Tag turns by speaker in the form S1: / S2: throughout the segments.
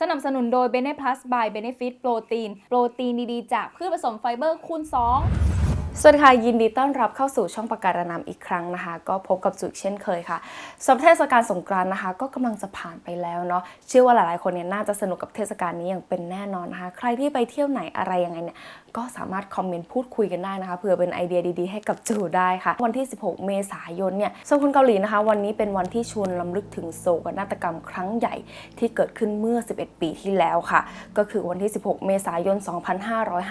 S1: สนับสนุนโดย Bene Plus by Benefit โปรตีน โปรตีนดีๆ จากพืชผสมไฟเบอร์คูณ 2
S2: สวัสดีค่ะ ยินดีต้อนรับเข้าสู่ช่องประการนำอีกครั้งนะคะ ก็พบกับจุกเช่นเคยค่ะสำหรับเทศกาลสงกรานต์นะคะ ก็กำลังจะผ่านไปแล้วเนาะเชื่อว่าหลายๆคนเนี่ยน่าจะสนุกกับเทศกาลนี้อย่างเป็นแน่นอนนะคะ ใครที่ไปเที่ยวไหนอะไรยังไงเนี่ย ก็สามารถคอมเมนต์พูดคุยกันได้นะคะเผื่อเป็นไอเดียดีๆ ให้กับจูได้ค่ะ วันที่ 16 เมษายนเนี่ยสำหรับคนเกาหลีนะคะ วันนี้เป็นวันที่ชวนลำลึกถึงโศกนาฏกรรมครั้งใหญ่ที่เกิดขึ้นเมื่อ 11 ปีที่แล้วค่ะ ก็คือวันที่ 16 เมษายน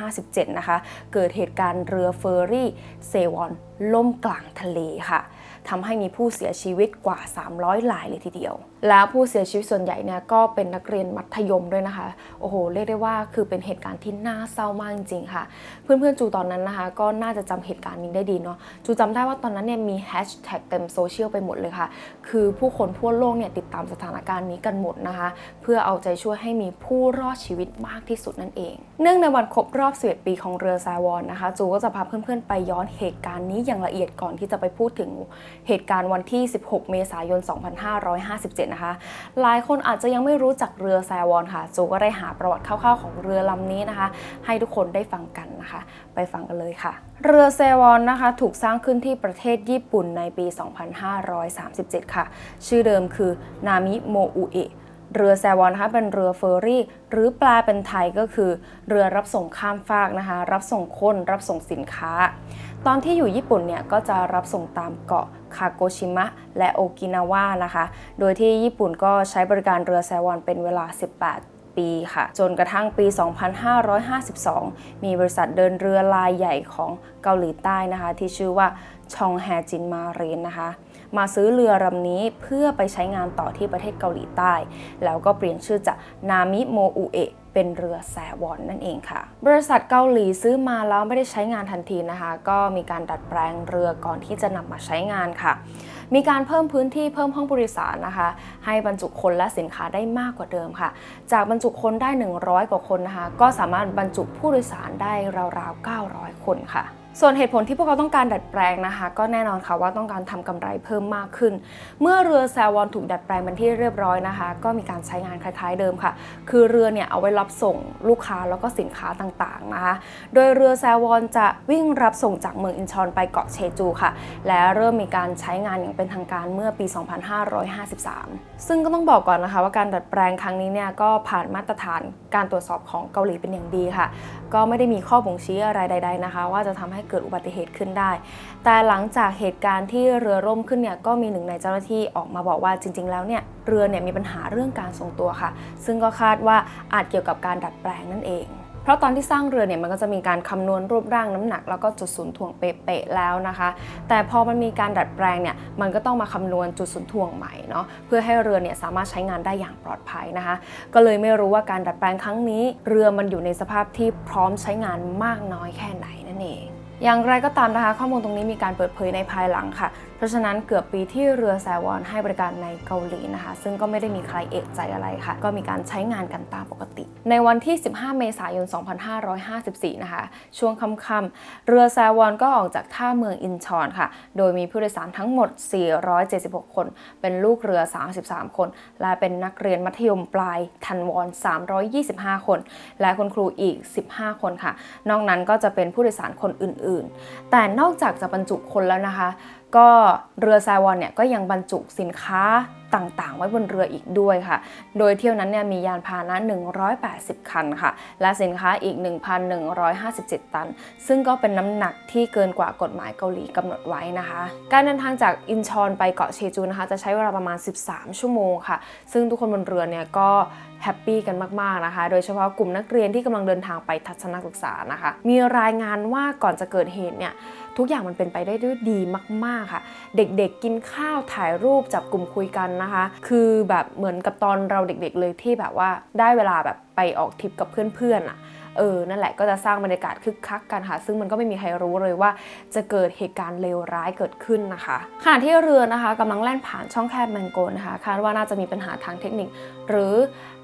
S2: 2557 นะคะ เกิดเหตุการณ์เรือเฟอร์รี่เซวอนล่มกลางทะเลค่ะทำให้มีผู้เสียชีวิตกว่า 300รายเลยทีเดียว แล้วผู้เสียชีวิตส่วนใหญ่เนี่ยก็เป็นนักเรียนมัธยมด้วยนะคะ โอ้โห เรียกได้ว่าคือเป็นเหตุการณ์ที่น่าเศร้ามากจริงๆค่ะ เพื่อนๆ จูตอนนั้นนะคะ ก็น่าจะจำเหตุการณ์นี้ได้ดีเนาะ จูจำได้ว่าตอนนั้นเนี่ยมีแฮชแท็กเต็มโซเชียลไปหมดเลยค่ะ คือผู้คนทั่วโลกเนี่ยติดตามสถานการณ์นี้กันหมดนะคะ เพื่อเอาใจช่วยให้มีผู้รอดชีวิตมากที่สุดนั่นเอง เนื่องในวันครบรอบ 11 ปีของเรือแซวอนนะคะ จูก็จะพาเพื่อนๆ ไปย้อนเหตุการณ์นี้อย่างละเอียดก่อนที่จะไปพูดถึงเหตุการณ์วันที่ 16 เมษายน 2557นะคะ หลายคนอาจจะยังไม่รู้จักเรือแซวอนค่ะ จูก็ได้หาประวัติคร่าวๆของเรือลำนี้นะคะ ให้ทุกคนได้ฟังกันนะคะ ไปฟังกันเลยค่ะ เรือแซวอนนะคะ ถูกสร้างขึ้นที่ประเทศญี่ปุ่นในปี 2537 ค่ะ ชื่อเดิมคือนามิโมอุเอะเรือแซวอนนะคะเป็นเรือเฟอร์รี่ หรือแปลเป็นไทยก็คือ เรือรับส่งข้ามฟากนะคะ รับส่งคนรับส่งสินค้า ตอนที่อยู่ญี่ปุ่นเนี่ยก็จะรับส่งตามเกาะคาโกชิมะและโอกินาวานะคะ โดยที่ญี่ปุ่นก็ใช้บริการเรือแซวอนเป็นเวลา 18ปีค่ะจนกระทั่งปี 2552 มีบริษัทเดินเรือลายใหญ่ของเกาหลีใต้นะคะ ที่ชื่อว่าชองแฮจินมาเรนนะคะ มาซื้อเรือลำนี้เพื่อไปใช้งานต่อที่ประเทศเกาหลีใต้ แล้วก็เปลี่ยนชื่อจากนามิโมอุเอะเป็นเรือแซวอนนั่นเองค่ะ บริษัทเกาหลีซื้อมาแล้วไม่ได้ใช้งานทันทีนะคะ ก็มีการดัดแปลงเรือก่อนที่จะนำมาใช้งานค่ะ มีการเพิ่มพื้นที่เพิ่มห้องผู้โดยสารนะคะ ให้บรรจุคนและสินค้าได้มากกว่าเดิมค่ะ จากบรรจุคนได้ 100 กว่าคนนะคะ ก็สามารถบรรจุผู้โดยสารได้ราวๆ 900 คนค่ะ ส่วนเหตุผลที่พวกเขาต้องการดัดแปลงนะคะ ก็แน่นอนค่ะว่าต้องการทำกำไรเพิ่มมากขึ้น เมื่อเรือแซลวอนถูกดัดแปลงเป็นที่เรียบร้อยนะคะ ก็มีการใช้งานคล้ายๆเดิมค่ะ คือเรือเนี่ยเอาไว้รับส่งลูกค้าแล้วก็สินค้าต่างๆนะคะ โดยเรือแซลวอนจะวิ่งรับส่งจากเมืองอินชอนไปเกาะเชจูค่ะ และเริ่มมีการใช้งานอย่างเป็นทางการเมื่อปี 2553 ซึ่งก็ต้องบอกก่อนนะคะ ว่าการดัดแปลงครั้งนี้เนี่ยก็ผ่านมาตรฐานการตรวจสอบของเกาหลีเป็นอย่างดีค่ะ ก็ไม่ได้มีข้อบ่งชี้อะไรใด ๆนะคะ ว่าจะทำให้เกิดอุบัติเหตุขึ้นได้ แต่หลังจากเหตุการณ์ที่เรือร่มขึ้นเนี่ยก็มีหนึ่งในเจ้าหน้าที่ออกมาบอกว่าจริง ๆ แล้วเนี่ยเรือเนี่ยมีปัญหาเรื่องการทรงตัวค่ะ ซึ่งก็คาดว่าอาจเกี่ยวกับการดัดแปลงนั่นเองเพราะตอนที่สร้างเรือเนี่ยมันก็จะมีการคำนวณรูปร่างน้ำหนัก แล้วก็จุดศูนย์ถ่วงเป๊ะๆแล้วนะคะ แต่พอมันมีการดัดแปลงเนี่ยมันก็ต้องมาคำนวณจุดศูนย์ถ่วงใหม่เนาะเพื่อให้เรือเนี่ยสามารถใช้งานได้อย่างปลอดภัยนะคะ ก็เลยไม่รู้ว่าการดัดแปลงครั้งนี้ เรือมันอยู่ในสภาพที่พร้อมใช้งานมากน้อยแค่ไหนนั่นเอง อย่างไรก็ตามนะคะ ข้อมูลตรงนี้มีการเปิดเผยในภายหลังค่ะ เพราะฉะนั้นเกือบปีที่เรือแซวอนให้บริการในเกาหลีนะคะ ซึ่งก็ไม่ได้มีใครเอกใจอะไรค่ะ ก็มีการใช้งานกันตามปกติ ในวันที่ 15 เมษายน 2554 นะคะ ช่วงค่ำๆเรือแซวอนก็ออกจากท่าเมืองอินชอนค่ะ โดยมีผู้โดยสารทั้งหมด 476 คน เป็นลูกเรือ 33 คน และเป็นนักเรียนมัธยมปลายทันวอน 325 คน และคุณครูอีก 15 คนค่ะ นอกนั้นก็จะเป็นผู้โดยสารคนอื่นๆแต่นอกจากจะบรรจุคนแล้วนะคะ ก็เรือแซวอนเนี่ยก็ยังบรรจุสินค้า ต่างๆ ไว้บนเรืออีกด้วยค่ะ โดยเที่ยวนั้นเนี่ยมียานพาหนะ 180 คันค่ะ และสินค้าอีก 1,157 ตัน ซึ่งก็เป็นน้ำหนักที่เกินกว่ากฎหมายเกาหลีกำหนดไว้นะคะ การเดินทางจากอินชอนไปเกาะเชจูนะคะจะใช้เวลาประมาณ 13 ชั่วโมงค่ะ ซึ่งทุกคนบนเรือเนี่ยก็แฮปปี้กันมากๆนะคะ โดยเฉพาะกลุ่มนักเรียนที่กำลังเดินทางไปทัศนศึกษานะคะ มีรายงานว่าก่อนจะเกิดเหตุเนี่ยทุกอย่างมันเป็นไปได้ด้วยดีมากๆค่ะ เด็กๆกินข้าวถ่ายรูปจับกลุ่มคุยกันนะคะ คือแบบเหมือนกับตอนเราเด็กๆเลยที่แบบว่าได้เวลาแบบไปออกทริปกับเพื่อนๆอะเออ นั่นแหละก็จะสร้างบรรยากาศคึกคักกันค่ะ ซึ่งมันก็ไม่มีใครรู้เลยว่าจะเกิดเหตุการณ์เลวร้ายเกิดขึ้นนะคะ ขณะที่เรือนะคะกำลังแล่นผ่านช่องแคบแมงโกนนะคะ คาดว่าน่าจะมีปัญหาทางเทคนิค หรือ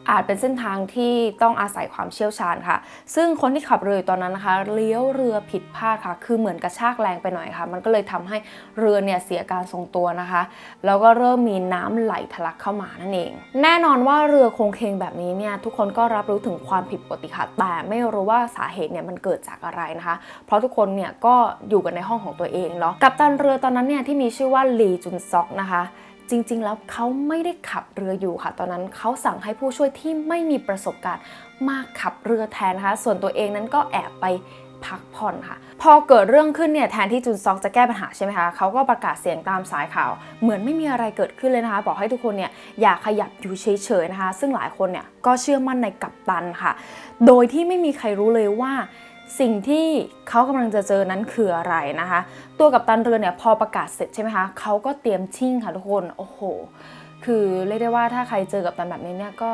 S2: อาจเป็นเส้นทางที่ต้องอาศัยความเชี่ยวชาญค่ะ ซึ่งคนที่ขับเรืออยู่ตอนนั้นนะคะเลี้ยวเรือผิดพลาดค่ะ คือเหมือนกระชากแรงไปหน่อยค่ะ มันก็เลยทำให้เรือเนี่ยเสียการทรงตัวนะคะ แล้วก็เริ่มมีน้ำไหลทะลักเข้ามานั่นเอง แน่นอนว่าเรือโครงเคงแบบนี้เนี่ยทุกคนก็รับรู้ถึงความผิดปกติค่ะ แต่ไม่รู้ว่าสาเหตุเนี่ยมันเกิดจากอะไรนะคะ เพราะทุกคนเนี่ยก็อยู่กันในห้องของตัวเองเนาะ กัปตันเรือตอนนั้นเนี่ยที่มีชื่อว่าลีจุนซอกนะคะ จริง ๆ แล้วเขาไม่ได้ขับเรืออยู่ค่ะ ตอนนั้นเขาสั่งให้ผู้ช่วยที่ไม่มีประสบการณ์มาขับเรือแทนนะคะ ส่วนตัวเองนั้นก็แอบไปพักผ่อนค่ะ พอเกิดเรื่องขึ้นเนี่ยแทนที่จุนซอกจะแก้ปัญหาใช่ไหมคะเขาก็ประกาศเสียงตามสายข่าว เหมือนไม่มีอะไรเกิดขึ้นเลยนะคะ บอกให้ทุกคนเนี่ยอย่าขยับอยู่เฉยๆนะคะ ซึ่งหลายคนเนี่ยก็เชื่อมั่นในกัปตันค่ะ โดยที่ไม่มีใครรู้เลยว่า สิ่งที่เขากำลังจะเจอนั้นคืออะไรนะคะ ตัวกับตันเรือเนี่ยพอประกาศเสร็จใช่ไหมคะเขาก็เตรียมชิ่งค่ะทุกคนโอ้โห คือเรียกได้ว่าถ้าใครเจอกับตันแบบนี้เนี่ยก็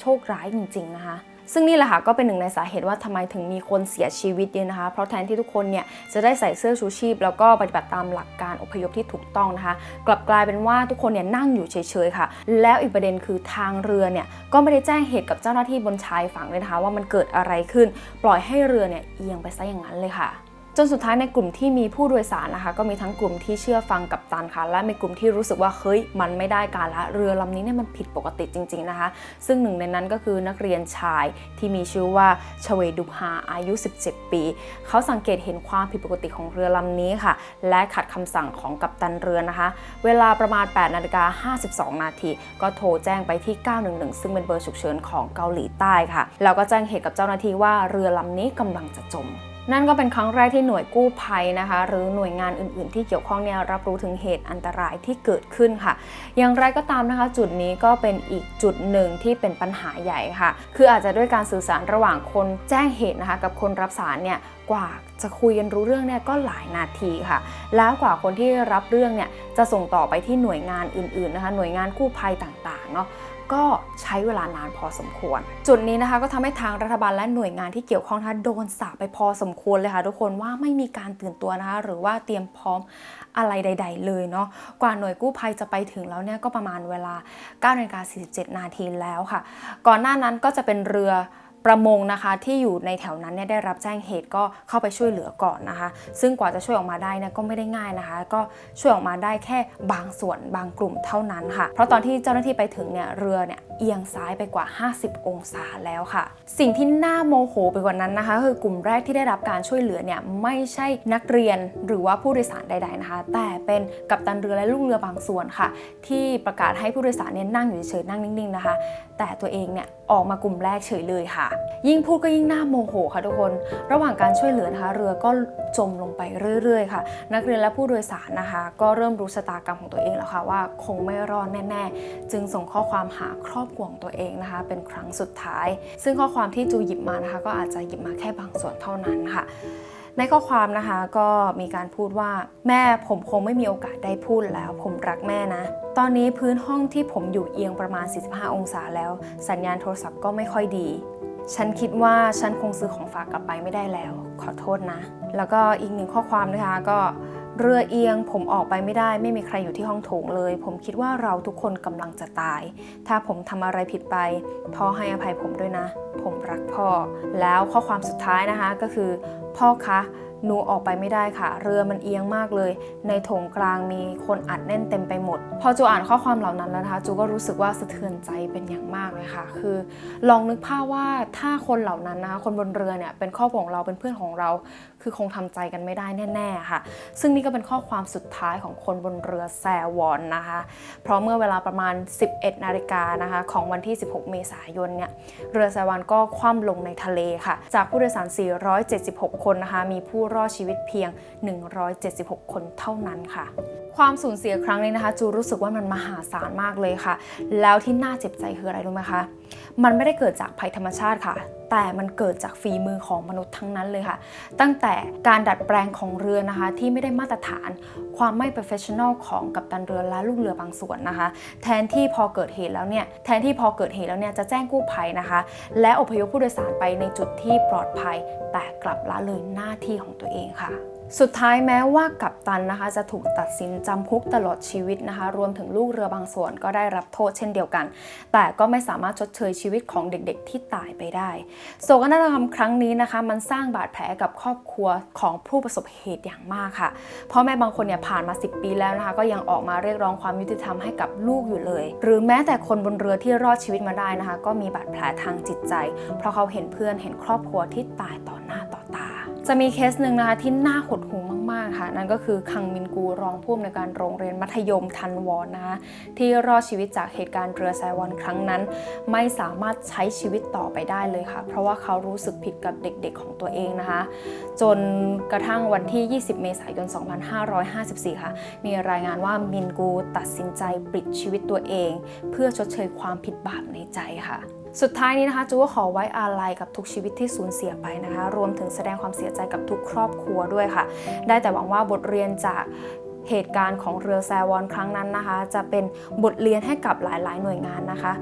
S2: โชคร้ายจริง ๆนะคะ ซึ่งนี่แหละค่ะก็เป็นหนึ่งในสาเหตุว่าทำไมถึงมีคนเสียชีวิตเยอะนะคะ เพราะแทนที่ทุกคนเนี่ยจะได้ใส่เสื้อชูชีพ แล้วก็ปฏิบัติตามหลักการอพยพที่ถูกต้องนะคะ กลับกลายเป็นว่าทุกคนเนี่ยนั่งอยู่เฉยๆค่ะ แล้วอีกประเด็นคือทางเรือเนี่ยก็ไม่ได้แจ้งเหตุกับเจ้าหน้าที่บนชายฝั่งเลยนะคะว่ามันเกิดอะไรขึ้น ปล่อยให้เรือเนี่ยเอียงไปซะอย่างนั้นเลยค่ะ จนสุดท้ายในกลุ่มที่มีผู้โดยสารนะคะ ก็มีทั้งกลุ่มที่เชื่อฟังกับตันค่ะ และมีกลุ่มที่รู้สึกว่าเฮ้ยมันไม่ได้การละเรือลำนี้เนี่ยมันผิดปกติจริง ๆนะคะ ซึ่งหนึ่งในนั้นก็คือนักเรียนชายที่มีชื่อว่าชเวดุฮาอายุ 17 ปี เขาสังเกตเห็นความผิดปกติของเรือลำนี้ค่ะ และขัดคำสั่งของกัปตันเรือนะคะ เวลาประมาณ8นาฬิกา52 นาทีก็โทรแจ้งไปที่ 911 ซึ่งเป็นเบอร์ฉุกเฉินของเกาหลีใต้ค่ะแล้วก็แจ้งเหตุกับเจ้าหน้าที่ว่าเรือลำนี้กำลังจะจม นั่นก็เป็นครั้งแรกที่หน่วยกู้ภัยนะคะ หรือหน่วยงานอื่น ๆ ที่เกี่ยวข้องเนี่ยรับรู้ถึงเหตุอันตรายที่เกิดขึ้นค่ะ อย่างไรก็ตามนะคะ จุดนี้ก็เป็นอีกจุดหนึ่งที่เป็นปัญหาใหญ่ค่ะ คืออาจจะด้วยการสื่อสารระหว่างคนแจ้งเหตุนะคะ กับคนรับสารเนี่ยกว่าจะคุยกันรู้เรื่องเนี่ยก็หลายนาทีค่ะ แล้วกว่าคนที่รับเรื่องเนี่ยจะส่งต่อไปที่หน่วยงานอื่น ๆ นะคะ หน่วยงานกู้ภัยต่าง ๆ เนาะ ก็ใช้เวลานานพอสมควร จุดนี้นะคะก็ทำให้ทางรัฐบาลและหน่วยงานที่เกี่ยวข้องนะคะโดนสาปไปพอสมควรเลยค่ะทุกคนว่าไม่มีการตื่นตัวนะคะหรือว่าเตรียมพร้อมอะไรใด ๆ เลยเนาะกว่าหน่วยกู้ภัยจะไปถึงแล้วเนี่ยก็ประมาณเวลา9นาฬิกาสีนาทีแล้วค่ะ ก่อนหน้านั้นก็จะเป็นเรือ ประมงนะคะที่อยู่ในแถวนั้นเนี่ยได้รับแจ้งเหตุก็เข้าไปช่วยเหลือก่อนนะคะ ซึ่งกว่าจะช่วยออกมาได้เนี่ยก็ไม่ได้ง่ายนะคะ ก็ช่วยออกมาได้แค่บางส่วนบางกลุ่มเท่านั้นค่ะ เพราะตอนที่เจ้าหน้าที่ไปถึงเนี่ยเรือเนี่ยเอียงซ้ายไปกว่า 50 องศาแล้วค่ะ สิ่งที่น่าโมโหไปกว่านั้นนะคะ คือกลุ่มแรกที่ได้รับการช่วยเหลือเนี่ยไม่ใช่นักเรียนหรือว่าผู้โดยสารใด ๆนะคะ แต่เป็นกัปตันเรือและลูกเรือบางส่วนค่ะ ที่ประกาศให้ผู้โดยสารเนี่ยนั่งอยู่เฉยๆนั่งนิ่งๆนะคะ แต่ตัวเองเนี่ยออกมากลุ่มแรกเฉยเลยค่ะ ยิ่งพูดก็ยิ่งหน้าโมโหค่ะทุกคน ระหว่างการช่วยเหลือนะคะเรือก็จมลงไปเรื่อยๆ ค่ะ นักเรียนและผู้โดยสารนะคะ ก็เริ่มรู้ชะตากรรมของตัวเองแล้วค่ะว่าคงไม่รอดแน่ ๆ จึงส่งข้อความหาครอบครัวของตัวเองนะคะ เป็นครั้งสุดท้าย ซึ่งข้อความที่จูหยิบมานะคะ ก็อาจจะหยิบมาแค่บางส่วนเท่านั้นค่ะ ในข้อความนะคะก็มีการพูดว่าแม่ผมคงไม่มีโอกาสได้พูดแล้ว ผมรักแม่นะ ตอนนี้พื้นห้องที่ผมอยู่เอียงประมาณ 45 องศาแล้ว สัญญาณโทรศัพท์ก็ไม่ค่อยดี ฉันคิดว่าฉันคงซื้อของฝากกลับไปไม่ได้แล้ว ขอโทษนะ แล้วก็อีกหนึ่งข้อความนะคะก็ เรือเอียงผมออกไปไม่ได้ ไม่มีใครอยู่ที่ห้องโถงเลย ผมคิดว่าเราทุกคนกำลังจะตาย ถ้าผมทำอะไรผิดไปพ่อให้อภัยผมด้วยนะ ผมรักพ่อ แล้วข้อความสุดท้ายนะคะก็คือ พ่อคะ หนูออกไปไม่ได้ค่ะ เรือมันเอียงมากเลย ในโถงกลางมีคนอัดแน่นเต็มไปหมด พอจูอ่านข้อความเหล่านั้นแล้วนะคะจูก็รู้สึกว่าสะเทือนใจเป็นอย่างมากเลยค่ะ คือ ลองนึกภาพว่าถ้าคนเหล่านั้นนะคะคนบนเรือเนี่ยเป็นครอบครัวของเราเป็นเพื่อนของเรา คือคงทำใจกันไม่ได้แน่ๆค่ะ ซึ่งนี่ก็เป็นข้อความสุดท้ายของคนบนเรือแซวอนนะคะ เพราะเมื่อเวลาประมาณ 11นาฬิกานะคะของวันที่ 16 เมษายนเนี่ยเรือแซวอนก็คว่ำลงในทะเลค่ะ จากผู้โดยสาร 476 คนนะคะมีผู้รอดชีวิตเพียง 176 คนเท่านั้นค่ะ ความสูญเสียครั้งนี้นะคะ จูรู้สึกว่ามันมหาศาลมากเลยค่ะ แล้วที่น่าเจ็บใจคืออะไรรู้ไหมคะมันไม่ได้เกิดจากภัยธรรมชาติค่ะ แต่มันเกิดจากฝีมือของมนุษย์ทั้งนั้นเลยค่ะ ตั้งแต่การดัดแปลงของเรือนะคะ ที่ไม่ได้มาตรฐาน ความไม่ professional ของกัปตันเรือและลูกเรือบางส่วนนะคะ แทนที่พอเกิดเหตุแล้วเนี่ย แทนที่พอเกิดเหตุแล้วเนี่ยจะแจ้งกู้ภัยนะคะ และอพยพผู้โดยสารไปในจุดที่ปลอดภัย แต่กลับละเลยหน้าที่ของตัวเองค่ะ สุดท้ายแม้ว่ากัปตันนะคะจะถูกตัดสินจำคุกตลอดชีวิตนะคะ รวมถึงลูกเรือบางส่วนก็ได้รับโทษเช่นเดียวกัน แต่ก็ไม่สามารถชดเชยชีวิตของเด็กๆ ที่ตายไปได้ โศกนาฏกรรมครั้งนี้นะคะ มันสร้างบาดแผลกับครอบครัวของผู้ประสบเหตุอย่างมากค่ะพ่อแม่บางคนเนี่ยผ่านมา 10 ปีแล้วนะคะ ก็ยังออกมาเรียกร้องความยุติธรรมให้กับลูกอยู่เลย หรือแม้แต่คนบนเรือที่รอดชีวิตมาได้นะคะ ก็มีบาดแผลทางจิตใจ เพราะเขาเห็นเพื่อนเห็นครอบครัวที่ตายต่อน จะมีเคสหนึ่งนะคะที่น่าหดหูมากๆค่ะ นั่นก็คือคังมินกูรองผู้อำนวยการโรงเรียนมัธยมทันวอนนะคะที่รอดชีวิตจากเหตุการณ์เรือแซวอนครั้งนั้น ไม่สามารถใช้ชีวิตต่อไปได้เลยค่ะ เพราะว่าเขารู้สึกผิดกับเด็กๆของตัวเองนะคะ จนกระทั่งวันที่ 20 เมษายน 2554 ค่ะ มีรายงานว่ามินกูตัดสินใจปลิดชีวิตตัวเอง เพื่อชดเชยความผิดบาปในใจค่ะ สุดท้ายนี้นะคะจูก็ขอไว้อาลัยกับทุกชีวิตที่สูญเสียไปนะคะ รวมถึงแสดงความเสียใจกับทุกครอบครัวด้วยค่ะ ได้แต่หวังว่าบทเรียนจาก เหตุการณ์ของเรือแซวอนครั้งนั้นนะคะ จะเป็นบทเรียนให้กับหลาย ๆ หน่วยงานนะคะ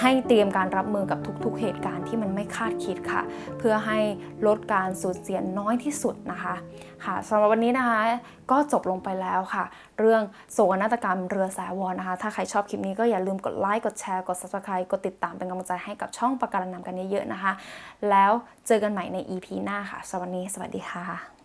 S2: ให้เตรียมการรับมือกับทุก ๆ เหตุการณ์ที่มันไม่คาดคิดค่ะ เพื่อให้ลดการสูญเสียน้อยที่สุดนะคะค่ะสำหรับวันนี้นะคะก็จบลงไปแล้วค่ะ เรื่องโศกนาฏกรรมเรือแซวอนนะคะ ถ้าใครชอบคลิปนี้ก็อย่าลืมกดไลค์กดแชร์กด subscribe กดติดตามเป็นกำลังใจให้กับช่องปากการนำกันเยอะๆนะคะ แล้วเจอกันใหม่ใน EP หน้าค่ะสวันนี้สวัสดีค่ะ